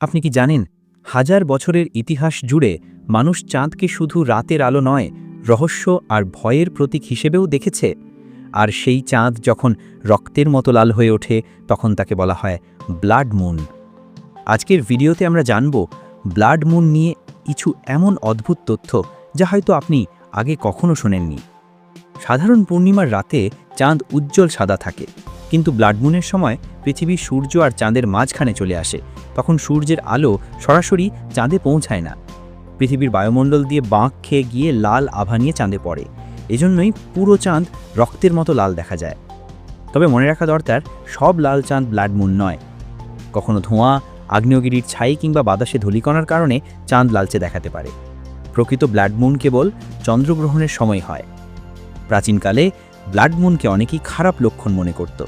আপনি কি জানেন, হাজার বছরের ইতিহাস জুড়ে মানুষ চাঁদকে শুধু রাতের আলো নয়, রহস্য আর ভয়ের প্রতীক হিসেবেও দেখেছে? আর সেই চাঁদ যখন রক্তের মতো লাল হয়ে ওঠে, তখন তাকে বলা হয় ব্লাড মুন। আজকের ভিডিওতে আমরা জানব, ব্লাড মুন নিয়ে কিছু এমন অদ্ভুত তথ্য যা হয়তো আপনি আগে কখনো শোনেননি। সাধারণ পূর্ণিমার রাতে চাঁদ উজ্জ্বল সাদা থাকে। কিন্তু ব্লাড মুনের সময় পৃথিবী সূর্য আর চাঁদের মাঝখানে চলে আসে। তখন সূর্যের আলো সরাসরি চাঁদে পৌঁছায় না। পৃথিবীর বায়ুমণ্ডল দিয়ে বাঁক খেয়ে গিয়ে লাল আভা নিয়ে চাঁদে পড়ে। এজন্যই পুরো চাঁদ রক্তের মতো লাল দেখা যায়। তবে মনে রাখা দরকার, সব লাল চাঁদ ব্লাডমুন নয়। কখনো ধোঁয়া, আগ্নেয়গিরির ছাই কিংবা বাতাসে ধূলিকণার কারণে চাঁদ লালচে দেখাতে পারে। প্রকৃত ব্লাড মুন কেবল চন্দ্রগ্রহণের সময় হয়। প্রাচীনকালে ব্লাড মুনকে অনেকেই খারাপ লক্ষণ মনে করত।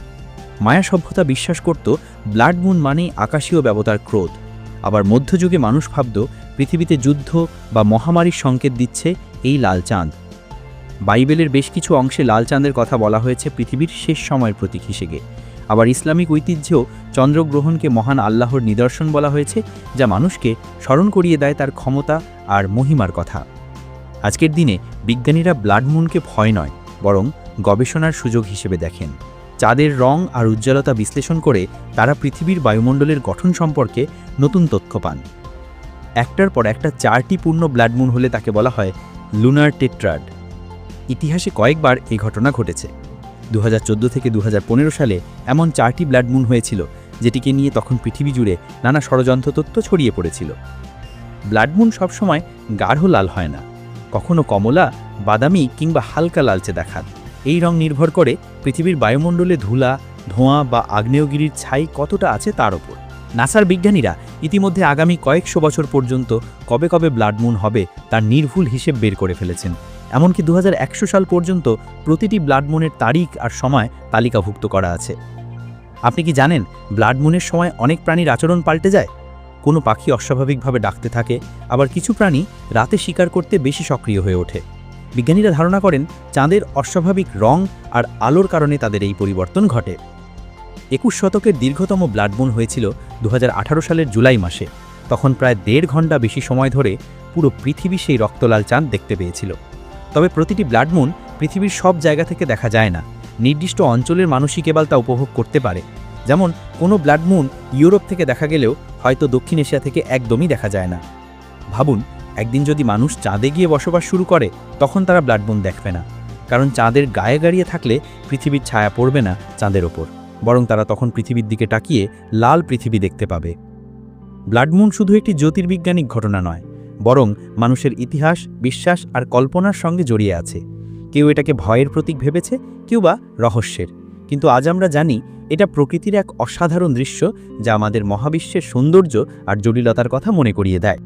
মায়া সভ্যতা বিশ্বাস করত, ব্লাড মুন মানেই আকাশীয় ব্যবতার ক্রোধ। আবার মধ্যযুগে মানুষ ভাবত, পৃথিবীতে যুদ্ধ বা মহামারীর সংকেত দিচ্ছে এই লাল চাঁদ। বাইবেলের বেশ কিছু অংশে লাল চাঁদের কথা বলা হয়েছে পৃথিবীর শেষ সময়ের প্রতীক হিসেবে। আবার ইসলামিক ঐতিহ্যেও চন্দ্রগ্রহণকে মহান আল্লাহর নিদর্শন বলা হয়েছে, যা মানুষকে স্মরণ করিয়ে দেয় তার ক্ষমতা আর মহিমার কথা। আজকের দিনে বিজ্ঞানীরা ব্লাড মুনকে ভয় নয়, বরং গবেষণার সুযোগ হিসেবে দেখেন। চাঁদের রং আর উজ্জ্বলতা বিশ্লেষণ করে তারা পৃথিবীর বায়ুমণ্ডলের গঠন সম্পর্কে নতুন তথ্য পান। একটার পর একটা চারটি পূর্ণ ব্লাড মুন হলে তাকে বলা হয় লুনার টেট্রাড ইতিহাসে কয়েকবার এই ঘটনা ঘটেছে। দু হাজার চোদ্দ থেকে দু হাজার পনেরো সালে এমন চারটি ব্লাড মুন হয়েছিল, যেটিকে নিয়ে তখন পৃথিবী জুড়ে নানা ষড়যন্ত্র তথ্য ছড়িয়ে পড়েছিল। ব্লাড মুন সবসময় গাঢ় লাল হয় না, কখনো কমলা, বাদামি কিংবা হালকা লালচে দেখান। এই রং নির্ভর করে পৃথিবীর বায়ুমণ্ডলে ধুলা, ধোঁয়া বা আগ্নেয়গিরির ছাই কতটা আছে তার ওপর। নাসার বিজ্ঞানীরা ইতিমধ্যে আগামী কয়েকশো বছর পর্যন্ত কবে কবে ব্লাডমুন হবে তার নির্ভুল হিসেব বের করে ফেলেছেন। এমনকি দু হাজার একশো সাল পর্যন্ত প্রতিটি ব্লাড মুনের তারিখ আর সময় তালিকাভুক্ত করা আছে। আপনি কি জানেন ব্লাড মুনের সময় অনেক প্রাণীর আচরণ পাল্টে যায়? কোনো পাখি অস্বাভাবিকভাবে ডাকতে থাকে, আবার কিছু প্রাণী রাতে শিকার করতে বেশি সক্রিয় হয়ে ওঠে। বিজ্ঞানীরা ধারণা করেন, চাঁদের অস্বাভাবিক রং আর আলোর কারণে তাদের এই পরিবর্তন ঘটে। একুশ শতকের দীর্ঘতম ব্লাড মুন হয়েছিল দু হাজার আঠারো সালের জুলাই মাসে। তখন প্রায় দেড় ঘণ্টা বেশি সময় ধরে পুরো পৃথিবী সেই রক্তলাল চাঁদ দেখতে পেয়েছিল। তবে প্রতিটি ব্লাড মুন পৃথিবীর সব জায়গা থেকে দেখা যায় না। নির্দিষ্ট অঞ্চলের মানুষই কেবল তা উপভোগ করতে পারে। যেমন, কোনো ব্লাড মুন ইউরোপ থেকে দেখা গেলেও হয়তো দক্ষিণ এশিয়া থেকে একদমই দেখা যায় না। ভাবুন একদিন যদি মানুষ চাঁদে গিয়ে বসবাস শুরু করে, তখন তারা ব্লাড মুন দেখবে না। কারণ চাঁদের গায়ে গাড়িয়ে থাকলে পৃথিবীর ছায়া পড়বে না চাঁদের ওপর। বরং তারা তখন পৃথিবীর দিকে তাকিয়ে লাল পৃথিবী দেখতে পাবে। ব্লাড মুন শুধু একটি জ্যোতির্বিজ্ঞানিক ঘটনা নয়, বরং মানুষের ইতিহাস, বিশ্বাস আর কল্পনার সঙ্গে জড়িয়ে আছে। কেউ এটাকে ভয়ের প্রতীক ভেবেছে, কেউ বা রহস্যের। কিন্তু আজ আমরা জানি, এটা প্রকৃতির এক অসাধারণ দৃশ্য যা আমাদের মহাবিশ্বের সৌন্দর্য আর জটিলতার কথা মনে করিয়ে দেয়।